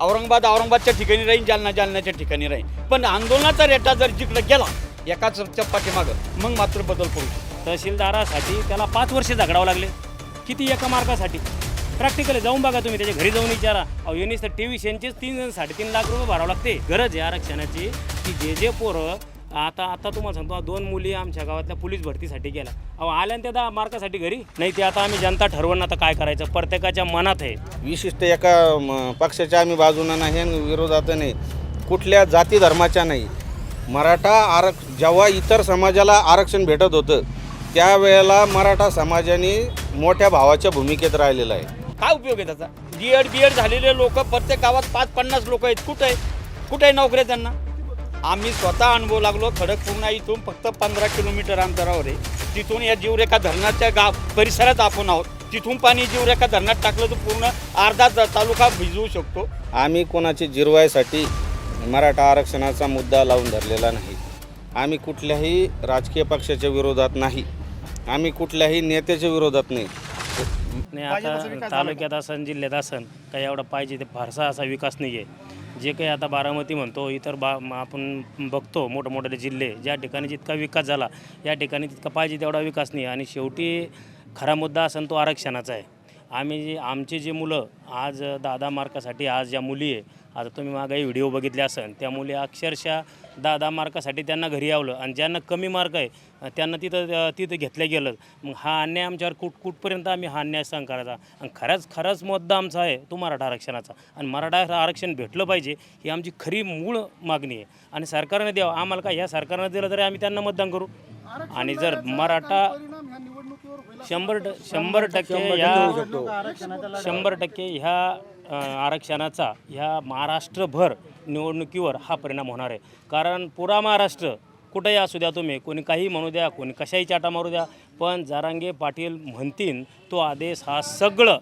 औरंगाबाद औरंगाबादच्या ठिकाणी राहीन जालना जालन्याच्या ठिकाणी राहीन. पण आंदोलनाचा रेटा जर जिकडे गेला एकाच पाठीमागं मग मात्र बदल करू तहसीलदारासाठी त्याला पाच वर्ष झगडावं लागले. किती एका मार्कासाठी प्रॅक्टिकली जाऊन बघा तुम्ही त्याच्या घरी जाऊन विचारा. अहो युनिस तर टी व्ही शेनचेच तीन साडेतीन लाख रुपये भरावं लागते. गरज आहे आरक्षणाची की जे जे पोरं आता आता तुम्हाला सांगतो दोन मुली आमच्या गावातल्या पोलीस भरतीसाठी गेल्या. अहो आल्या ना त्या दहा मार्कासाठी घरी? नाही ते आता आम्ही जनता ठरवून आता काय करायचं? प्रत्येकाच्या मनात आहे. विशिष्ट एका म, पक्षाच्या आम्ही बाजूनं नाही आणि विरोधात नाही. कुठल्या जाती धर्माच्या नाही. मराठा आरक जेव्हा इतर समाजाला आरक्षण भेटत होतं त्यावेळेला मराठा समाजाने मोठ्या भावाच्या भूमिकेत राहिलेलं आहे. काय उपयोग आहे त्याचा? बी एड बी एड झालेले लोक प्रत्येक गावात पाच पन्नास लोक आहेत. कुठं आहे? कुठे आहे नोकऱ्या त्यांना? आम्ही स्वतः अनुभव लागलो खडकपूर्णा इथून फक्त पंधरा किलोमीटर अंतरावर आहे. तिथून या जीवरेखा धरणाच्या गाव परिसरात आपण आहोत. तिथून पाणी जीवरेखा धरणात टाकलं तर पूर्ण अर्धा तालुका भिजवू शकतो. आम्ही कोणाची जिरवायसाठी मराठा आरक्षणाचा मुद्दा लावून धरलेला नाही. आम्ही कुठल्याही राजकीय पक्षाच्या विरोधात नाही. आम्ही कुठल्याही नेत्याच्या विरोधात नाही. नाही आता तालुक्यात असन जिल्ह्यात असन काही एवढा पाहिजे ते फारसा असा विकास नाही आहे जे काही आता बारामती म्हणतो इतर बा आपण बघतो मोठमोठे जिल्हे ज्या ठिकाणी जितका विकास झाला या ठिकाणी तितका पाहिजे तेवढा विकास नाही. आणि शेवटी खरा मुद्दा असन तो आरक्षणाचा आहे. आम्ही जे आमची जी मुलं आज दादा मार्कासाठी आज ज्या मुली आहे आता तुम्ही मागाही व्हिडिओ बघितले असन त्या मुली अक्षरशः दहा दहा मार्कासाठी त्यांना घरी यावलं आणि ज्यांना कमी मार्क आहे त्यांना तिथं तिथं घेतलं गेलं. मग हा अन्याय आमच्यावर कुठ कुठपर्यंत आम्ही हा अन्याय सहन करायचा? आणि खरंच खरंच मुद्दा आमचा आहे तो मराठा आरक्षणाचा. आणि मराठा आरक्षण भेटलं पाहिजे ही आमची खरी मूळ मागणी आहे. आणि सरकारने द्यावं. आम्हाला काय ह्या सरकारनं दिलं तरी आम्ही त्यांना मतदान करू. आणि जर मराठा शंभर ट- शंभर टक्के ह्या शंभर टक्के ह्या आरक्षणाचा ह्या महाराष्ट्रभर निवडणुकीवर हा परिणाम होणार आहे. कारण पुरा महाराष्ट्र कुठेही असू द्या तुम्ही कोणी काही म्हणू द्या कोणी कशाही चाटा मारू द्या पण जारांगे पाटील म्हणतील तो आदेश हा सगळं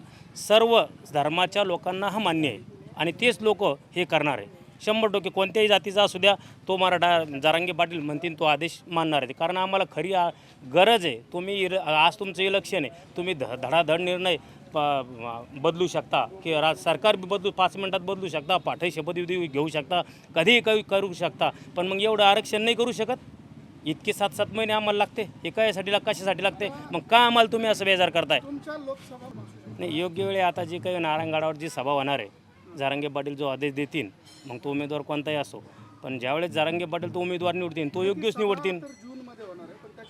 सर्व धर्माच्या लोकांना हा मान्य आहे. आणि तेच लोक हे करणार आहे. शंभर टक्के कोणत्याही जातीचा असू द्या तो मराठा जारांगे पाटील म्हणतील तो आदेश मानणार आहे. कारण आम्हाला खरी आ- गरज आहे. तुम्ही इर आज तुमचं इलेक्शन आहे. तुम्ही ध धडाधड निर्णय बदलू शकता. की रा सरकार बी बदलू पाच मिनटात बदलू शकता पाठही शपथविधी घेऊ शकता कधीही काही करू शकता. पण मग एवढं आरक्षण नाही करू शकत? इतके सात सात महिने आम्हाला लागते. एका यासाठी लाग कशासाठी लागते? मग का आम्हाला तुम्ही असं बेजार करताय? नाही योग्य वेळी आता जी काही नारायणगडावर जी सभा होणार आहे जारंगे पाटील जो आदेश देतील मग तो उमेदवार कोणताही असो. पण ज्यावेळेस जारंगे पाटील तो उमेदवार निवडतील तो योग्यच निवडतील.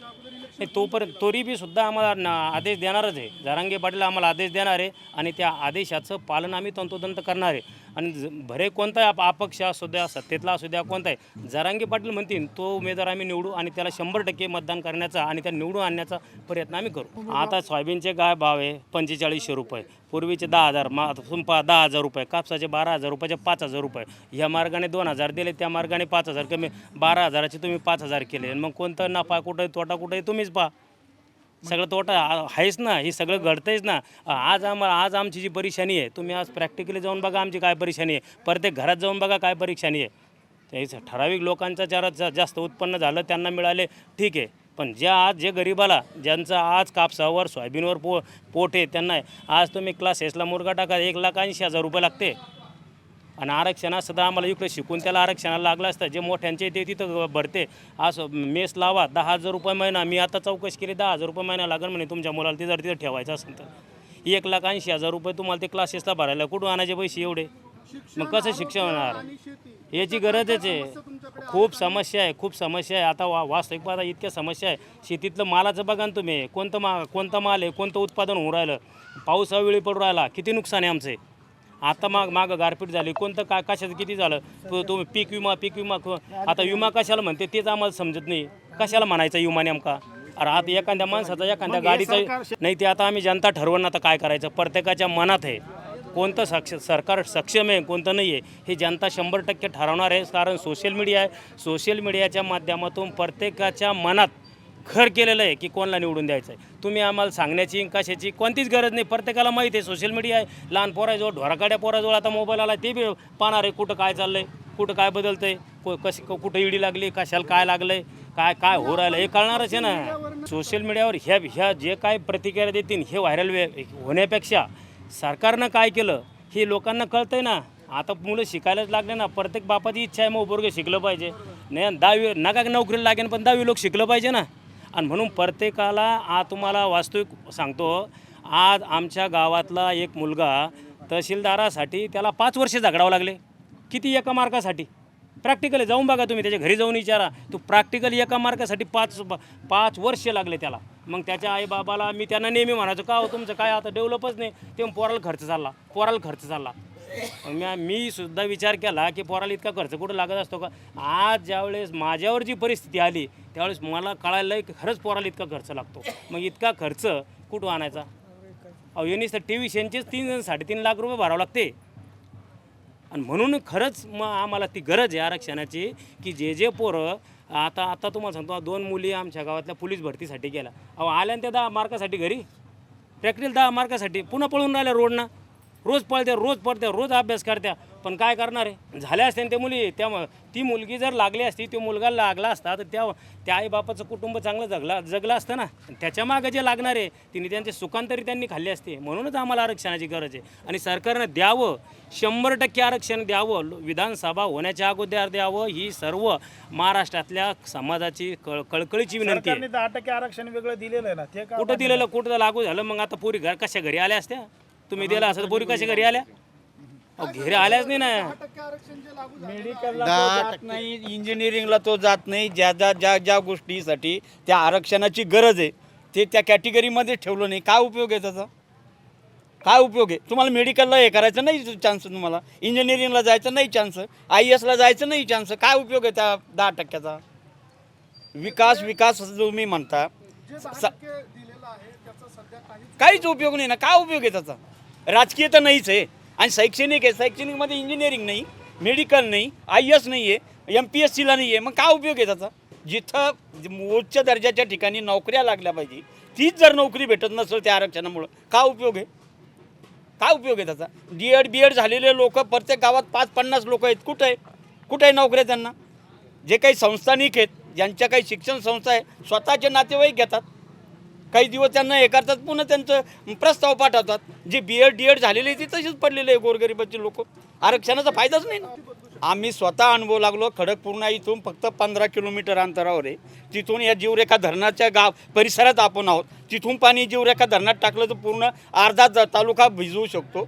नाही तोपर्यंत तरी बी सुद्धा आम्हाला ना- आदेश देणारच आहे. जारांगे पाटील आम्हाला आदेश देणार आहे आणि त्या आदेशाचं पालन आम्ही तंतोतंत करणार आहे. आणि ज- भरे कोणताही आप अपक्ष असू द्या सत्तेतला असू द्या कोणताही. जारांगे पाटील म्हणतील तो उमेदवार आम्ही निवडू आणि त्याला शंभर टक्के मतदान करण्याचा आणि त्या निवडून आणण्याचा प्रयत्न आम्ही करू. आता सोयाबीनचे काय भाव आहे पंचेचाळीसशे रुपये. पूर्वीचे दहा हजार मा सुंपा दहा हजार रुपये कापसाचे बारा हजार रुपयाचे पाच हजार रुपये. ह्या मार्गाने दोन हजार दिले त्या मार्गाने पाच हजार कमी. बारा हजाराचे तुम्ही पाच हजार केले. आणि मग कोणतं नफा कुठं तोटा कुठं आहे तुम्हीच पहा. सगळं तोटा आहेच ना हे सगळं घडतंयच ना. आज आम्हाला आज आमची जी परेशानी आहे तुम्ही आज प्रॅक्टिकली जाऊन बघा आमची काय परेशानी आहे. प्रत्येक घरात जाऊन बघा काय परेशानी आहे. त्याच ठराविक लोकांचा जरा जा- जास्त उत्पन्न झालं त्यांना मिळाले ठीक आहे. पण ज्या आज जे गरीबाला ज्यांचं आज कापसावर सोयाबीनवर पो पोट आहे त्यांना आज तुम्ही क्लास एसला मुरगा टाका एक लाख ऐंशी हजार रुपये लागते. आणि आरक्षणात सुद्धा आम्हाला इकडे शिकून त्याला आरक्षणाला लागलं असतं. जे मोठ्यांचे ते तिथं भरते. असं मेस लावा दहा हजार रुपये महिना. मी आता चौकशी केली दहा हजार रुपये महिना लागेल म्हणे तुमच्या मुलाला. ते जर तिथं ठेवायचं असेल तर. एक लाख ऐंशी हजार रुपये तुम्हाला ते क्लासेसला भरायला. कुठून आणायचे पैसे एवढे? मग कसं शिक्षण होणार? याची गरजच आहे. खूप समस्या आहे खूप समस्या आहे. आता वा वास्तविक पाहता इतक्या समस्या आहे. शेतीतलं मालाचं बघा ना तुम्ही. कोणतं मा कोणतं माल आहे? कोणतं उत्पादन होऊ राहिलं? पाऊस अवेळी पडू राहिला. किती नुकसान आहे आमचे आता माग मागं गारपीट झाली. कोणतं काय कशाचं किती झालं? तो तुम्ही पीक विमा पीक विमा क- आता विमा कशाला म्हणते? तेच आम्हाला समजत नाही. कशाला म्हणायचा विमा नेमका? अरे आता एखाद्या माणसाचा एखाद्या गाडीचा नाही ते आता आम्ही जनता ठरवून आता काय करायचं? प्रत्येकाच्या मनात आहे. कोणतं सक्ष सरकार सक्षम आहे कोणतं नाही आहे हे जनता शंभर टक्के ठरवणार आहे. कारण सोशल मीडिया आहे. सोशल मीडियाच्या माध्यमातून प्रत्येकाच्या मनात घर केलेलं आहे की कोणाला निवडून द्यायचं आहे तुम्ही आम्हाला सांगण्याची कशाची कोणतीच गरज नाही. प्रत्येकाला माहिती आहे सोशल मीडिया आहे. लहान पोराजवळ ढोराकाड्या पोराजवळ आता मोबाईल आला ते बी पाहणार आहे कुठं काय चाललं आहे कुठं काय बदलतं आहे कशी कुठं इडी लागली कशाला काय लागलं आहे काय काय हो राहिलं हे कळणारच आहे ना. सोशल मीडियावर ह्या ह्या जे काय प्रतिक्रिया देतील हे व्हायरल होण्यापेक्षा सरकारनं काय केलं हे लोकांना कळतंय ना. आता मुलं शिकायलाच लागले ना. प्रत्येक बापाची इच्छा आहे मग पोरगे शिकलं पाहिजे. नाही दहावी नका नोकरीला लागेल पण दहावी लोक शिकलं पाहिजे ना. आणि म्हणून प्रत्येकाला आज तुम्हाला वास्तविक सांगतो आज आमच्या गावातला एक मुलगा तहसीलदारासाठी त्याला पाच वर्ष झगडावं लागले. किती एका मार्कासाठी प्रॅक्टिकली जाऊन बघा तुम्ही त्याच्या घरी जाऊन विचारा. तू प्रॅक्टिकली एका मार्कासाठी पाच पाच वर्ष लागले त्याला. मग त्याच्या आईबाबाला मी त्यांना नेहमी म्हणायचो का हो तुमचं काय आता डेव्हलपच नाही? ते मग पोराला खर्च चालला पोराला खर्च चालला मग मी सुद्धा विचार केला की पोराला इतका खर्च कुठं लागत असतो का? आज ज्यावेळेस माझ्यावर जी परिस्थिती आली त्यावेळेस मला कळायला की खरंच पोराला इतका खर्च लागतो. मग इतका खर्च कुठं आणायचा? अहो यांनी तर टी व्ही शेनचेच तीन साडेतीन लाख रुपये भरावं लागते. आणि म्हणून खरंच मग आम्हाला ती गरज आहे आरक्षणाची की जे जे पोरं आता आता तुम्हाला सांगतो दोन मुली आमच्या गावातल्या पोलीस भरतीसाठी गेल्या. अहो आल्या त्या दहा मार्कासाठी घरी? प्रॅक्टिकल दहा मार्कासाठी पुन्हा पळून राहिल्या रोडनं. रोज पळत्या रोज पळत्या रोज अभ्यास करत्या. पण काय करणार आहे? झाल्या असत्या ना त्या मुली. त्या ती मुलगी जर लागली असती तो मुलगा लागला असता तर त्या त्या आईबापाचं कुटुंब चांगलं जगला जगलं असतं ना. त्याच्या मागं जे लागणार आहे तिने त्यांचे सुखांतरी त्यांनी खाल्ले असते. म्हणूनच आम्हाला आरक्षणाची गरज आहे. आणि सरकारनं द्यावं शंभर टक्के आरक्षण द्यावं विधानसभा होण्याच्या अगोदर द्यावं ही सर्व महाराष्ट्रातल्या समाजाची कळ कळकळीची विनंती आहे. सरकारने दहा टक्के आरक्षण वेगळं दिलेलं आहे ना ते कुठं दिलेलं कुठं लागू झालं मग आता पोरी घर कशा घरी आल्या असत्या? तुम्ही दिला असं पोरी कशा घरी आल्या? अहो, घरी आल्याच नाही ना. मेडिकलला तो जात नाही इंजिनिअरिंगला तो जात नाही ज्या ज्या ज्या ज्या गोष्टीसाठी त्या आरक्षणाची गरज आहे ते त्या कॅटेगरीमध्ये ठेवलं नाही. काय उपयोग आहे त्याचा? काय उपयोग आहे? तुम्हाला मेडिकलला हे करायचं नाही चान्स तुम्हाला. इंजिनिअरिंगला जायचं नाही चान्स आय एसला जायचं नाही चान्स काय उपयोग आहे त्या दहा टक्क्याचा? विकास विकास जो मी म्हणता स- काहीच उपयोग नाही ना. काय उपयोग आहे त्याचा? राजकीय तर नाहीच आहे. आणि शैक्षणिक आहे. शैक्षणिकमध्ये इंजिनिअरिंग नाही मेडिकल नाही आय एस नाही आहे एम पी एस सीला नाही आहे. मग काय उपयोग आहे त्याचा? जिथं उच्च दर्जाच्या ठिकाणी नोकऱ्या लागल्या पाहिजे तीच जर नोकरी भेटत नसेल त्या आरक्षणामुळं काय उपयोग आहे? काय उपयोग आहे त्याचा? डी एड बी एड झालेले लोक प्रत्येक गावात पाच पन्नास लोक आहेत. कुठं आहे? कुठं आहे नोकऱ्या त्यांना? जे काही संस्थानिक आहेत ज्यांच्या काही शिक्षण संस्था आहे स्वतःचे नातेवाईक घेतात. काही दिवस त्यांना हे करतात पुन्हा त्यांचं प्रस्ताव पाठवतात. जे बी एड डी एड झालेले आहे ते तसेच पडलेले आहे गोरगरिबाचे लोक. आरक्षणाचा फायदाच नाही ना. आम्ही स्वतः अनुभव लागलो खडकपूर्णा इथून फक्त पंधरा किलोमीटर अंतरावर आहे. तिथून या जीवरेखा धरणाच्या गाव परिसरात आपण आहोत. तिथून पाणी जीवरेखा धरणात टाकलं तर पूर्ण अर्धा तालुका भिजवू शकतो.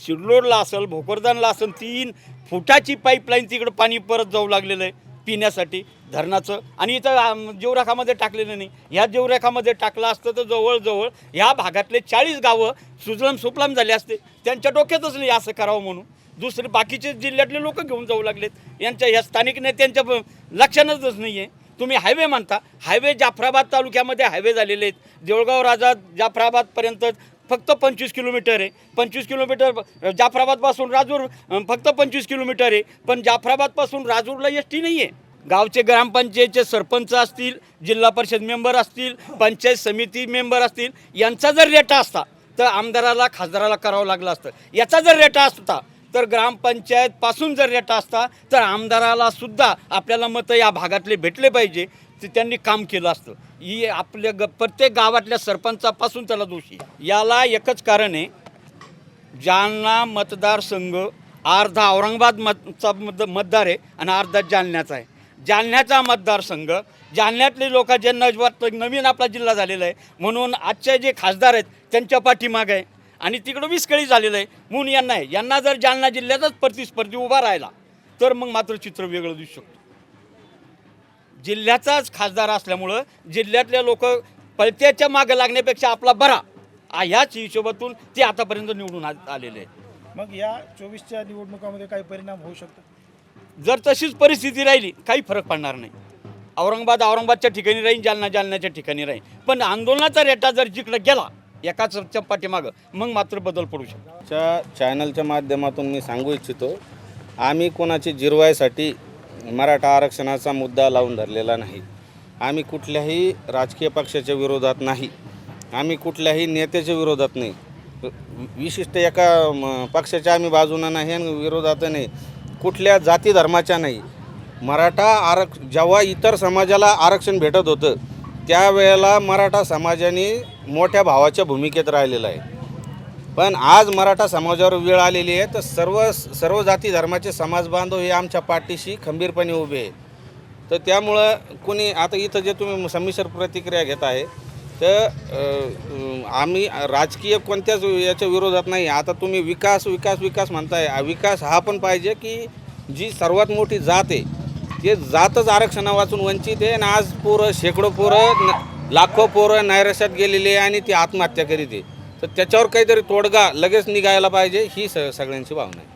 शिरलोडला असेल भोकरदानला असेल तीन फुटाची पाईपलाईन तिकडं पाणी परत जाऊ लागलेलं आहे. पिण्यासाठी धरणाचं. आणि इथं आम, जीवरेखामध्ये टाकलेलं नाही. ह्या जीवरेखामध्ये टाकलं असतं तर जवळजवळ ह्या भागातले चाळीस गावं सुजलाम सुफलाम झाले असते. त्यांच्या डोक्यातच नाही असं करावं म्हणून. दुसरे बाकीचे जिल्ह्यातले लोक घेऊन जाऊ लागलेत. यांच्या ह्या स्थानिक नेत्यांच्या ब- लक्षातच नाही आहे तुम्ही हायवे म्हणता. हायवे जाफराबाद तालुक्यामध्ये हायवे झालेले आहेत. देऊळगाव राजा जाफराबादपर्यंत फक्त पंचवीस किलोमीटर आहे. पंचवीस किलोमीटर जाफराबादपासून राजूर फक्त पंचवीस किलोमीटर आहे. पण जाफराबादपासून राजूरला एस टी नाही आहे गावचे ग्रामपंचायतचे सरपंच असतील जिल्हा परिषद मेंबर असतील पंचायत समिती मेंबर असतील यांचा जर रेटा असता तर आमदाराला खासदाराला करावं लागलं असतं. याचा जर रेटा असता तर ग्रामपंचायतपासून जर रेटा असता तर आमदारालासुद्धा आपल्याला मतं या भागातले भेटले पाहिजे. ते त्यांनी काम केलं असतं. ही आपल्या ग प्रत्येक गावातल्या सरपंचापासून त्याला दोषी याला एकच कारण आहे जालना मतदारसंघ अर्धा औरंगाबाद मतचा मत मतदार आहे आणि अर्धा जालन्याचा आहे. जालन्याचा मतदारसंघ जालन्यातले लोक जे नवीन आपला जिल्हा झालेला आहे म्हणून आजचे जे खासदार आहेत त्यांच्या पाठीमाग आहे. आणि तिकडं विस्कळी झालेलं आहे म्हणून यांना आहे. यांना जर जालना जिल्ह्यातच प्रतिस्पर्धी उभा राहिला तर मग मात्र चित्र वेगळं दिसू शकतो. जिल्ह्याचाच खासदार असल्यामुळं जिल्ह्यातले लोक पलत्याच्या मागं लागण्यापेक्षा आपला बरा ह्याच हिशोबातून ते आतापर्यंत निवडून आलेले आहेत. मग या चोवीसच्या निवडणुकामध्ये काही परिणाम होऊ शकतो जर तशीच परिस्थिती राहिली काही फरक पडणार नाही. औरंगाबाद औरंगाबादच्या ठिकाणी राहील जालना जालन्याच्या ठिकाणी राहील पण आंदोलनाचा रेटा जर जिकडं गेला एकाच पाठीमागं मग मात्र बदल पडू शकतो. च्या चॅनलच्या माध्यमातून मी सांगू इच्छितो आम्ही कोणाची जिरवायसाठी मराठा आरक्षणाचा मुद्दा लावून धरलेला नाही. आम्ही कुठल्याही राजकीय पक्षाच्या विरोधात नाही. आम्ही कुठल्याही नेत्याच्या विरोधात नाही. विशिष्ट एका म, पक्षाच्या आम्ही बाजूनं नाही आणि विरोधात नाही. कुठल्या जाती धर्माच्या नाही. मराठा आरक्ष जेव्हा इतर समाजाला आरक्षण भेटत होतं त्यावेळेला मराठा समाजाने मोठ्या भावाच्या भूमिकेत राहिलेलं आहे. पण आज मराठा समाजावर वेळ आलेली आहे तर सर्व सर्व जाती धर्माचे समाज बांधव हे आमच्या पाठीशी खंबीरपणे उभे आहे तर त्यामुळं कोणी आता इथं जे तुम्ही संमिश्र प्रतिक्रिया घेत आहे तर आम्ही राजकीय कोणत्याच याच्या विरोधात नाही. आता तुम्ही विकास विकास विकास म्हणताय. विकास हा पण पाहिजे की जी सर्वात मोठी जात आहे ते जातच आरक्षणा वाचून वंचित आहे आणि आज पोरं शेकडो पोरं न- लाखो पोरं नैराश्यात गेलेली आहे आणि ती आत्महत्या करीत आहे. तर त्याच्यावर काहीतरी तोडगा लगेच निघायला पाहिजे ही स सगळ्यांची भावना आहे.